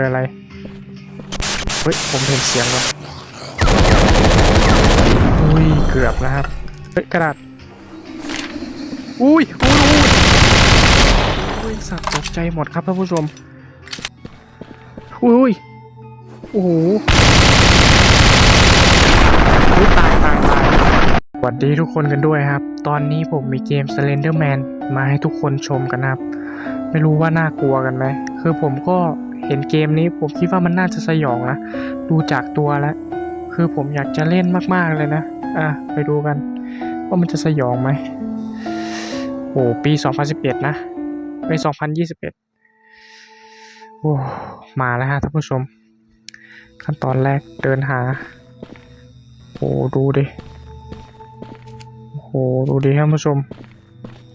ออะไร เฮ้ย ผมเห็นเสียงว่ะอุ้ย เกือบนะครับ เฮ้ย กระดาษอุ้ยอุ้ยอุ้ยอุ้ยสัตว์ตกใจหมดครับท่านผู้ชม อุ้ย โอ้โหตายตายตายสวัสดีทุกคนกันด้วยครับ ตอนนี้ผมมีเกม Slenderman มาให้ทุกคนชมกันนะครับ ไม่รู้ว่าน่ากลัวกันไหม คือผมก็ เห็นเกมนี้ผมคิดว่ามันน่าจะสยองนะ ดูจากตัวแล้ว คือผมอยากจะเล่นมากๆเลยนะ อะ ไปดูกัน ว่ามันจะสยองไหมโอ้ปี 2011 นะไป2021 โอ้ มาแล้วฮะท่านผู้ชม ขั้นตอนแรกเดินหา โอ้ ดูดิ โอ้ ดูดิท่านผู้ชม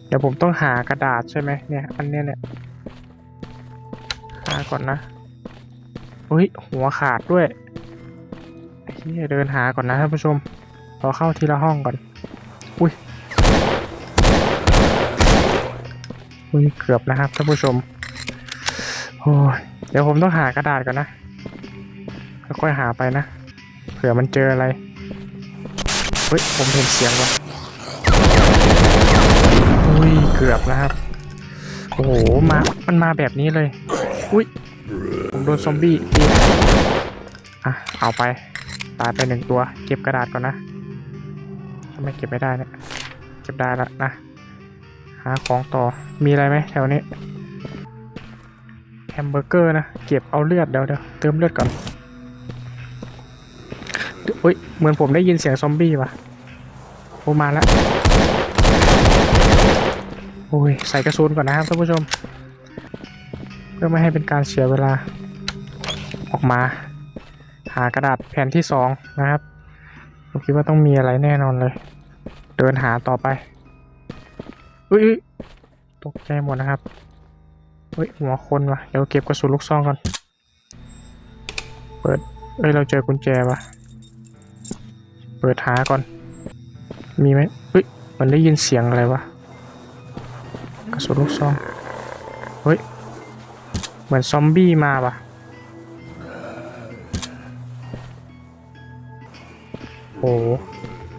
เดี๋ยวผมต้องหากระดาษใช่ไหมเนี่ย อันเนี้ยเนี่ย ก่อนนะเฮ้ยหัวขาดด้วยไอ้เหี้ยเดินหาก่อนนะท่านผู้ชมรอเข้าทีละห้องก่อน อุ้ย อุ้ยเกือบนะครับท่านผู้ชม โอ้ย เดี๋ยวผมต้องหากระดาษก่อนนะค่อยๆหาไปนะ เผื่อมันเจออะไร เฮ้ย ผมเห็นเสียงว่ะอุ้ย เกือบนะครับ โอ้โห มา มันมาแบบนี้เลย อุ้ยผมโดนซอมบี้ตีอะเอาไป ตายไปหนึ่งตัว เก็บกระดาษก่อนนะทำไมเก็บไม่ได้เนี่ยเก็บได้ล้วนะ หาของต่อมีอะไรไหมแถวนี้แฮมเบอร์เกอร์นะ เก็บเอาเลือดเดี๋ยวเดี๋ยวเติมเลือดก่อนเฮ้ยเหมือนผมได้ยินเสียงซอมบี้ว่ะโอมาแล้วโอ้ยใส่กระสุนก่อนนะครับท่านผู้ชม เพื่อไม่ให้เป็นการเสียเวลา ออกมา หากระดาษแผ่นที่สองนะครับผมคิดว่าต้องมีอะไรแน่นอนเลย เดินหาต่อไปอุ้ยตกใจหมดนะครับเฮ้ยหัวคนวะเดี๋ยวเก็บกระสุนลูกซองก่อน เปิดเอ้ยเราเจอกุญแจวะเปิดหาก่อน มีไหมเฮ้ยมันได้ยินเสียงอะไรวะกระสุนลูกซองเฮ้ย เหมือนซอมบี้มาว่ะ โอ้โห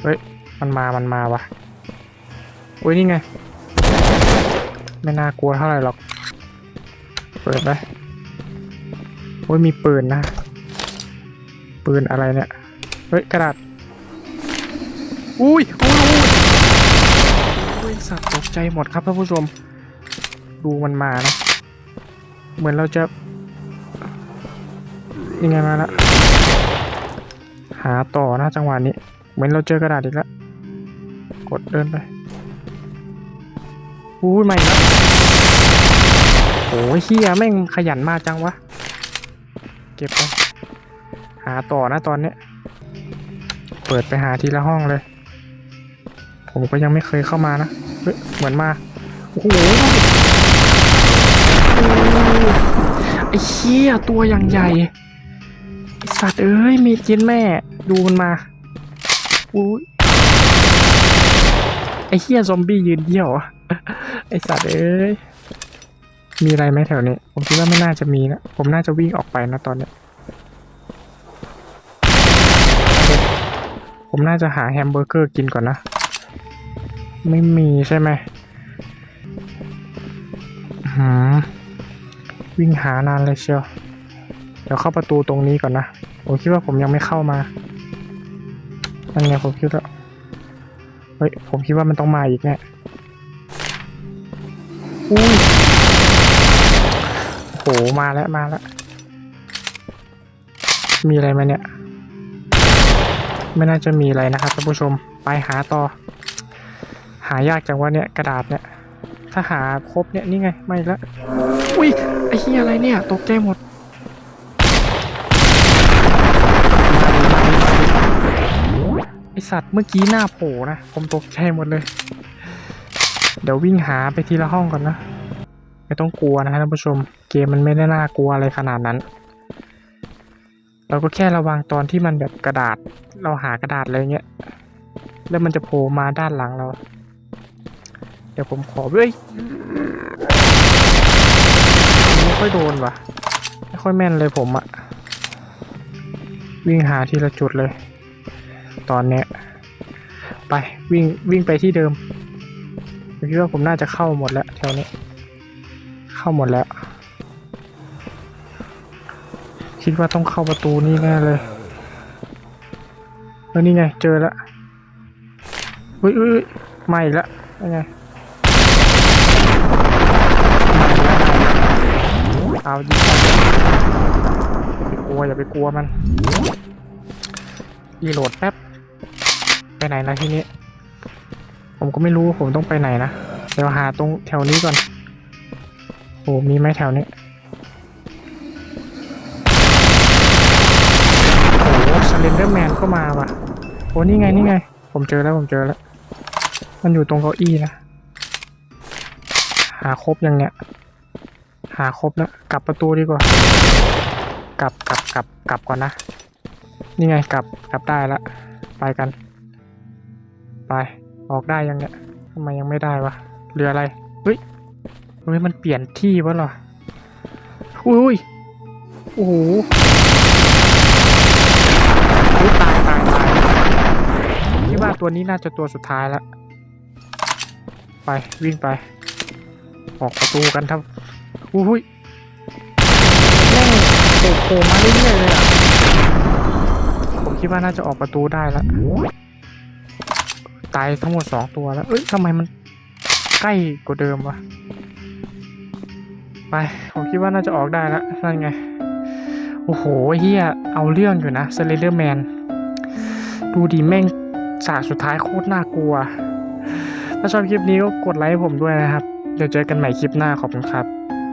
เฮ้ย มันมา มันมาว่ะ อุ้ยนี่ไง ไม่น่ากลัวเท่าไหร่หรอก เปิดไปโอ้ยมีปืนนะ ปืนอะไรเนี่ย เฮ้ย กระดาษ อุ้ยอุ้ยอุ้ยอุ้ยสัตว์ตกใจหมดครับท่านผู้ชม ดูมันมานะ เหมือนเราจะ ยังไงมาละ หาต่อนะจังหวะนี้ เหมือนเราเจอกระดาษอีกแล้ว กดเดินไปอุ้ยใหม่แล้วโอ้ยเฮียแม่งขยันมากจังวะ เก็บไปหาต่อนะตอนเนี้ย เปิดไปหาทีละห้องเลย ผมก็ยังไม่เคยเข้ามานะ เฮ้ย เหมือนมา โอ้โหไอ้เชี่ยตัวอย่างใหญ่สัตว์เอ้ยมีกินแม่ ดูมันมาอุ้ยไอ้เฮียซอมบี้ยืนเดี่ยวอะไอ้สัตว์เอ้ยมีอะไรไหมแถวนี้ผมคิดว่าไม่น่าจะมีนะผมน่าจะวิ่งออกไปนะตอนเนี้ยผมน่าจะหาแฮมเบอร์เกอร์กินก่อนนะ ไม่มีใช่ไหมหืม วิ่งหานานเลยเชียว เดี๋ยวเข้าประตูตรงนี้ก่อนนะ ผมคิดว่าผมยังไม่เข้ามานั่นไงผมคิดว่าเฮ้ย ผมคิดว่ามันต้องมาอีกแน่อุ้โห มาแล้ว มาแล้ว มีอะไรไหมเนี่ย ไม่น่าจะมีอะไรนะครับท่านผู้ชม ไปหาต่อ หายากจังว่าเนี่ยกระดาษเนี่ย ถ้าหาครบเนี่ย นี่ไง ไม่ละ อุ้ย อ้เหี้ยอะไรเนี่ย ตกใจหมด ไอสัตว์เมื่อกี้หน้าโผล่นะ ผมตกใจหมดเลย เดี๋ยววิ่งหาไปทีละห้องก่อนนะ ไม่ต้องกลัวนะท่านผู้ชม เกมมันไม่ได้น่ากลัวอะไรขนาดนั้น เราก็แค่ระวังตอนที่มันแบบกระดาษ เราหากระดาษอะไรเงี้ย แล้วมันจะโผล่มาด้านหลังเรา เดี๋ยวผมขอเว้ยไม่ ค่อยโดนว่ะไม่ค่อยแม่นเลยผมอะวิ่งหาทีละจุดเลย ตอนเนี้ยไปวิ่งวิ่งไปที่เดิมผมคิดว่าผมน่าจะเข้าหมดแล้วแถวนี้ เข้าหมดแล้ว คิดว่าต้องเข้าประตูนี่แน่เลยแล้วนี่ไงเจอแล้วอุ้ยอุ้ยอุ๊ยมาอีกแล้วยังไงมาอีกแล้ว เอายิงไปอย่าไปกลัวอย่าไปกลัวมันอีโหลดแป๊บ ไปไหนนะทีนี้ ผมก็ไม่รู้ผมต้องไปไหนนะ เดี๋ยวหาตรงแถวนี้ก่อน โอ้มีไหมแถวนี้โอ้สเลนเดอร์แมนก็มาว่ะ โอ้นี่ไงนี่ไง ผมเจอแล้วผมเจอแล้ว มันอยู่ตรงเก้าอี้นะ หาครบยังเนี่ย หาครบแล้ว กลับประตูดีกว่า กลับกลับกลับกลับก่อนนะ นี่ไงกลับกลับได้ละ ไปกัน ไป ออกได้ยังเนี่ยทำไมยังไม่ได้วะเรืออะไรเฮ้ยเฮ้ยมันเปลี่ยนที่วะเหรออุ้ยโอ้โหยตายตายตายคิดว่าตัวนี้น่าจะตัวสุดท้ายแล้วไปวิ่งไป ออกประตูกันครับ อุ้ยแม่งโผล่โผล่มาเรื่อยๆเลยอะ ผมคิดว่าน่าจะออกประตูได้แล้วตายทั้งหมดสองตัวแล้ว เอ้ยทำไมมันใกล้กว่าเดิมวะ ไป ผมคิดว่าน่าจะออกได้แล้วนั่นไง โอ้โหเฮียเอาเรื่องอยู่นะสเลเดอร์แมน ดูดีแม่งฉากสุดท้ายโคตรน่ากลัว ถ้าชอบคลิปนี้ก็กดไลค์ให้ผมด้วยนะครับ เดี๋ยวเจอกันใหม่คลิปหน้าขอบคุณครับ